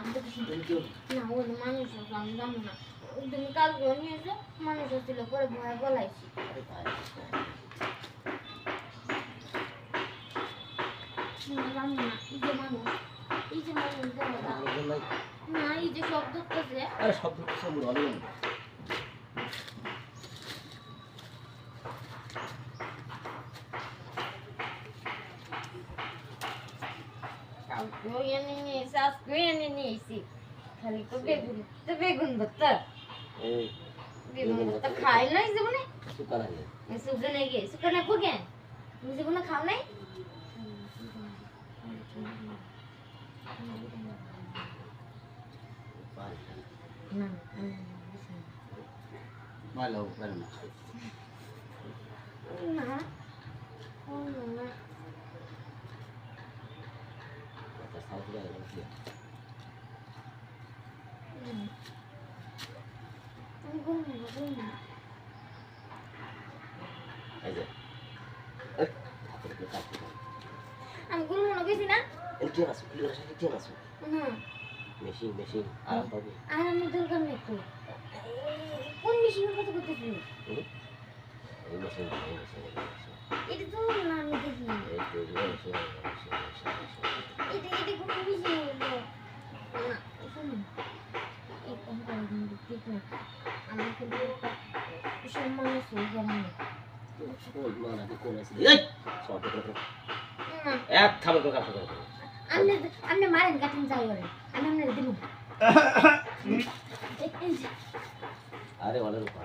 আমি তো কিছু না ওই মানুষ আছে, আমি জানো না। তুমি কালকে নিয়েছো মানুষ ছিল পরে ভয় বলাইছি। না জানো না এই যে মানুষ এই যে মানুষ না। এই যে শব্দ করতেছে আরে সব aku yang ini, sasku yang ini isi. खाली तो बेगुन तो बेगुन बत्तर बेगुन बत्तर खाए ना इसे बने सुखा नहीं मैं सुखा नहीं गया सुखा नहीं भूखे मुझे बना खाओ नहीं मालूम करना ना ओ ना আমি বলব না বলব না এই যে এই হাতের উপরে কাটতে দাও। আমি বলব না গেছি না এই টিয়া আসো ক্লিয়ার আসো টিয়া মেশিন মেশিন আরাম দরকার নেই তো কোন মেশিনের কথা করতেছি এক থামে তো কাজ করে আপনি আপনি মারেন কাটেন যাই বলে আমি আপনার দিব আরে, অনেক উপর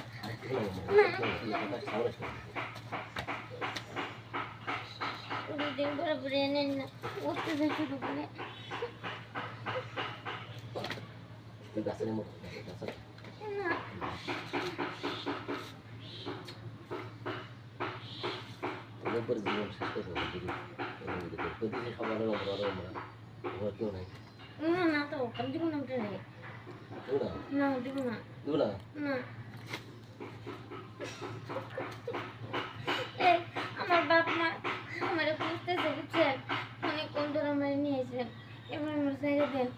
দুদিন পরে পরে এনেন না উঠতে যায় শুরু করে গাছের মতো গাছের না উপরে জীবন শেষ করে দেবো দিদি প্রতিদিন সবার ওপর আরও আমরা ওরা কেউ নাই না না তো আমি দিব না আপনার কেউ না না দিব না দেবো না না এই আমার বাপ মা আমার খুঁজতেছে বুঝছেন অনেক কম ধরে আমার নিয়েছেন? এবার আমার ছেড়ে দেন।